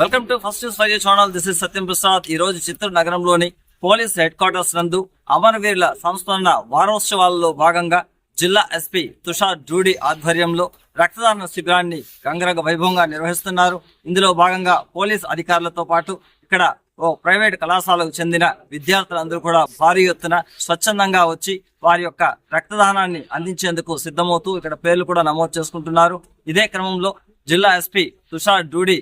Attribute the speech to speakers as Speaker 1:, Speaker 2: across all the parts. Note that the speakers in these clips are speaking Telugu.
Speaker 1: Welcome to first five channel. This is Satyam Prasad. ఈ రోజు చిత్తూరు నగరంలోని పోలీస్ హెడ్ క్వార్టర్స్ నందు అమరవీరుల సంస్మరణ వారోత్సవాలలో భాగంగా జిల్లా ఎస్పీ తుషార్ జూడి ఆధ్వర్యంలో రక్తదాన శిబిరాన్ని గంగరగ వైభవంగా నిర్వహిస్తున్నారు. ఇందులో భాగంగా పోలీస్ అధికారులతో పాటు ఇక్కడ ఓ ప్రైవేట్ కళాశాలకు చెందిన విద్యార్థులందరూ కూడా భారీ ఎత్తున స్వచ్ఛందంగా వచ్చి వారి యొక్క రక్తదానాన్ని అందించేందుకు సిద్ధమవుతూ ఇక్కడ పేర్లు కూడా నమోదు చేసుకుంటున్నారు. ఇదే క్రమంలో జిల్లా ఎస్పీ తుషార్ డూడి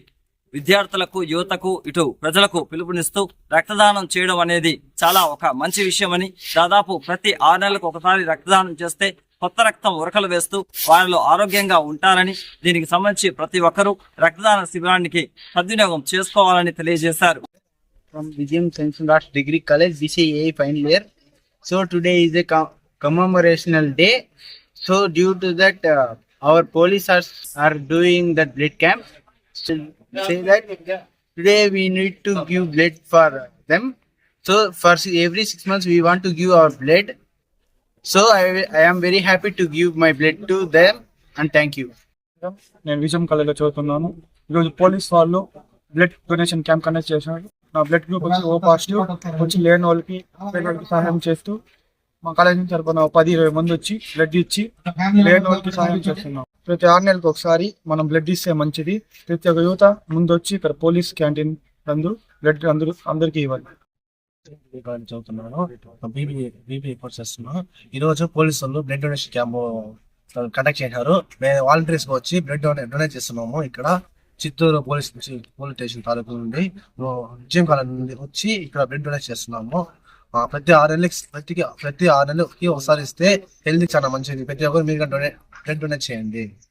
Speaker 1: విద్యార్థులకు యువతకు ఇటు ప్రజలకు పిలుపునిస్తూ రక్తదానం చేయడం అనేది చాలా ఒక మంచి విషయమని దాదాపు ప్రతి ఆరు నెలలకు ఒకసారి రక్తదానం చేస్తే కొత్త రక్తం ఉరకలు వేస్తూ వారిలో ఆరోగ్యంగా ఉంటారని దీనికి సంబంధించి ప్రతి ఒక్కరూ రక్తదాన శిబిరానికి సద్వినియోగం చేసుకోవాలని తెలియజేశారు
Speaker 2: ఫ్రమ్ విజయం Science and Arts Degree College, BCA final year. So today is a com- commemorational day. So due to that, uh, our police are, are say that today we need to give blood for them. So for every six months we want to give our blood. So I, I am very happy to give my blood to them and thank you.
Speaker 3: నేను విజయం కాలేజీలో చదువుతున్నాను ఈరోజు పోలీస్ వాళ్ళు బ్లడ్ డొనేషన్ క్యాంప్ కండక్ట్ చేశారు నా బ్లడ్ గ్రూప్ వచ్చి ఓ పాజిటివ్ వచ్చి లేని వాళ్ళకి సహాయం చేస్తూ మా కాలేజ్ నుంచి తరపున ఒక పది ఇరవై మంది వచ్చి బ్లడ్ ఇచ్చి లేని వాళ్ళకి సహాయం చేస్తున్నాం. ప్రతి ఆరు నెలలకు ఒకసారి మనం బ్లడ్ ఇస్తే మంచిది. ప్రతి ఒక్క యువత ముందు వచ్చి ఇక్కడ పోలీస్ క్యాంటీన్ నందు బ్లడ్ అందరూ అందరికీ ఇవ్వాలి.
Speaker 4: చదువుతున్నాను బీబీ బీబీ కోర్స్ చేస్తున్నాను ఈ రోజు పోలీసు వాళ్ళు బ్లడ్ డొనేషన్ క్యాంప్ కండక్ట్ చేశారు. మేము వాలంటీర్స్ వచ్చి బ్లడ్ డొనేట్ చేస్తున్నాము ఇక్కడ. చిత్తూరు పోలీస్ నుంచి పోలీస్ స్టేషన్ తాలూకు నుండి విజయం కాలేజ్ నుండి వచ్చి ఇక్కడ బ్లడ్ డొనేట్ చేస్తున్నాము. ప్రతి ఆరు నెలలకి ప్రతి ప్రతి ఆరు నెలలకి ఒకసారి ఇస్తే హెల్త్ చాలా మంచిది. ప్రతి ఒక్కరు మీరు డొనేట్ డొనేట్ చేయండి.